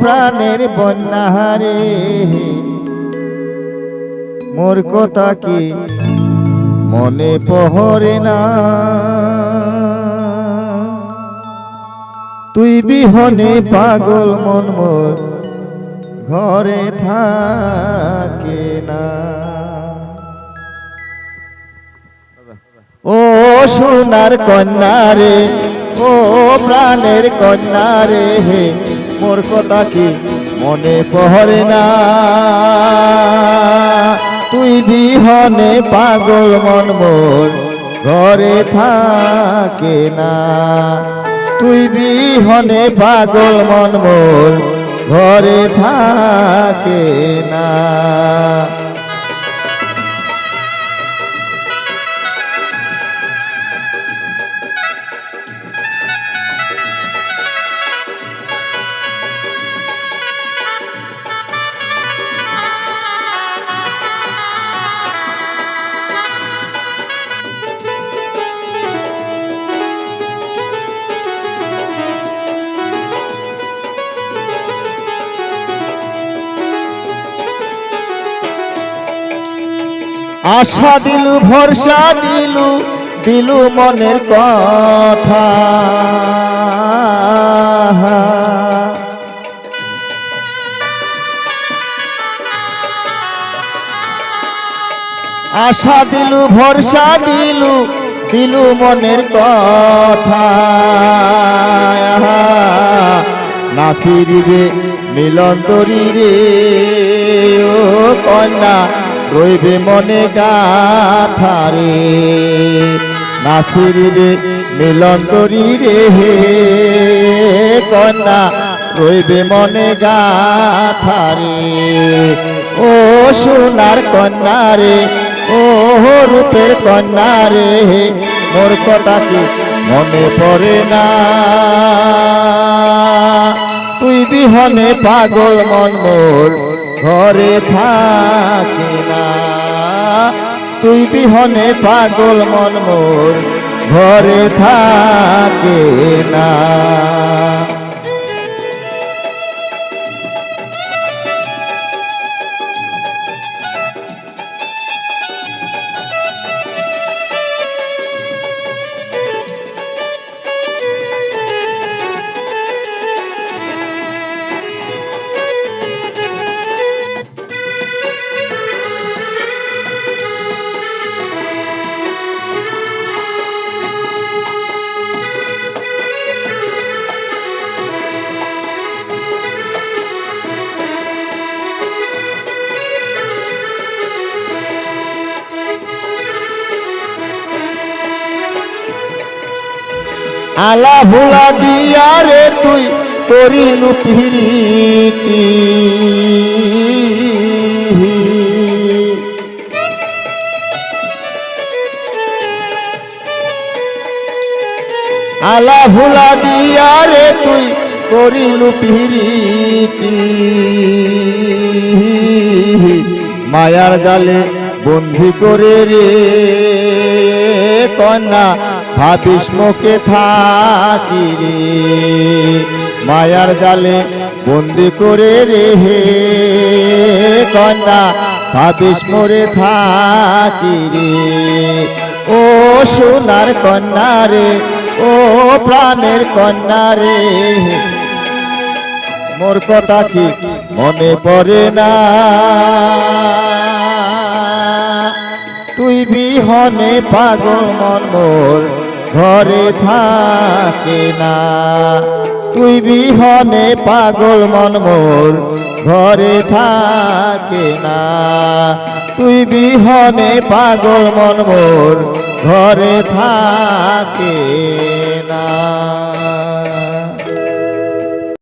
প্রাণের বন্যাহারে মোর কথা কি মনে পহরে না? তুই বিহনে পাগল মন মোর ঘরে থাকে না। ও সোনার কন্যা রে, ও প্রাণের কন্যা রে, হে মোর কথা কি মনে পহরে না? তুই বিহনে পাগল মন মোর ঘরে থাকে না। তুই বিহনে পাগল মন মোর ঘরে থাকে আশা দিলু, ভরসা দিলু দিলু মনের কথা। আশা দিলু, ভরসা দিলু দিলু মনের কথা। নাসিরিবে মিলন তরি রে, ও কন্যা। রইবে মনে গাথারে নাসিরিবে মিলন তরি রে হে কন্যা, রইবে মনে গাথারে ও সোনার কন্যা রে, ও রূপের কন্যা রে মোর কথা কি মনে পড়ে না? তুই বিহনে পাগল মন মোর ঘরে থাকে না। তুই বিহনে পাগল মন মোর ঘরে থাকে না। আলা ভুলা দিয়া রে তুই করিলু পিরিতি আলা ভুলা দিয়া রে তুই করিলু পিরিতি মায়ার জালে বন্দি করে রে কন্যা ভাবিস মুখে থাকি রে। মায়ার জালে বন্দি করে রে হে কন্যা, ভাবিস মোরে থাকি রে। ও সোনার কন্যা রে, ও প্রাণের কন্যা রে। মোর কথা কি মনে পড়ে না? তুই বিহনে পাগল মন মোর। ঘরে থাকে না। তুই বিহনে পাগল মন মোর, ঘরে থাকে না। তুই বিহনে পাগল মন মোর, ঘরে থাকে না।